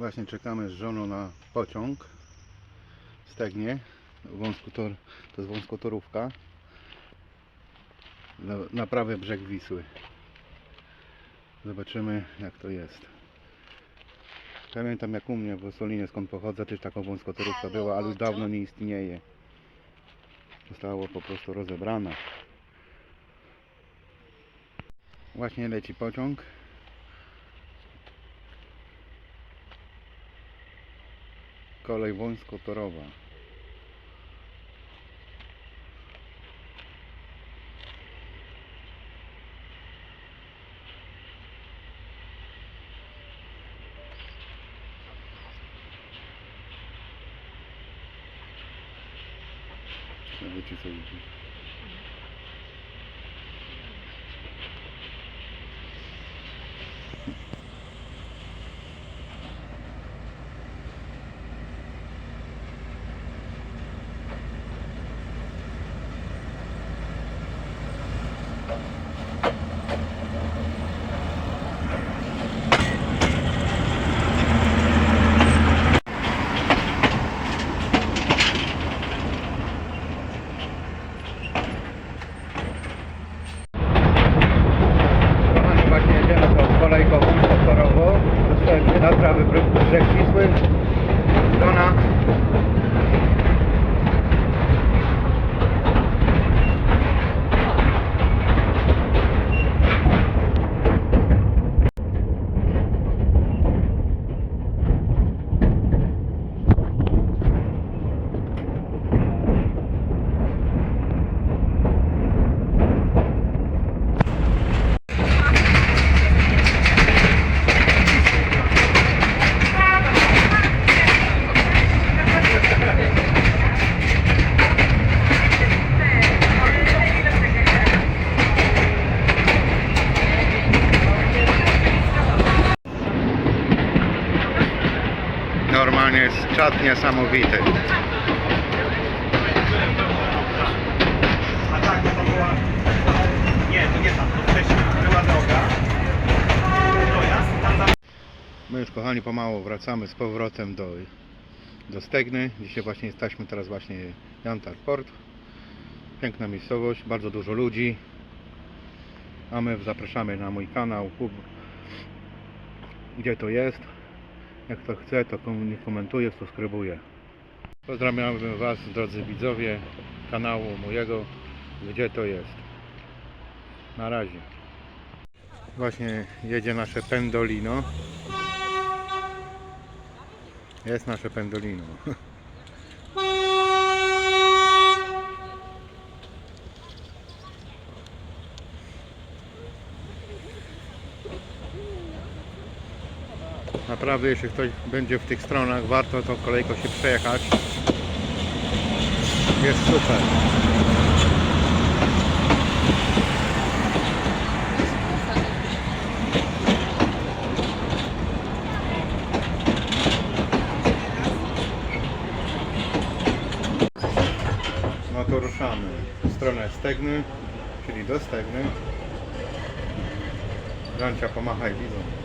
Właśnie czekamy z żoną na pociąg. Stegnie. Wąskotor, to jest wąskotorówka. Na, na prawy brzeg Wisły. Zobaczymy jak to jest. Pamiętam jak u mnie w Osolinie skąd pochodzę też taką wąskotorówka była, ale już dawno nie istnieje. Została po prostu rozebrana. Właśnie leci pociąg. Kolej wąskotorowa. Nawet sobie Kochani, właśnie jedziemy tą kolejką wąskotorową. Dostałem się na prawy brzeg brzeg Wisły. Normalnie jest czat niesamowity. My już kochani pomału wracamy z powrotem do, do Stegny. Dzisiaj właśnie jesteśmy teraz właśnie Jantar Port. Piękna miejscowość, bardzo dużo ludzi. A my zapraszamy na mój kanał, gdzie to jest. Jak kto chce, to kom- komentuje, subskrybuje. Pozdrawiamy Was, drodzy widzowie kanału mojego, gdzie to jest. Na razie. Właśnie jedzie nasze Pendolino. Jest nasze Pendolino. Naprawdę, jeśli ktoś będzie w tych stronach, warto tą kolejką się przejechać. Jest super. No to ruszamy w stronę Stegny, czyli do Stegny. Żancia pomachaj widzą.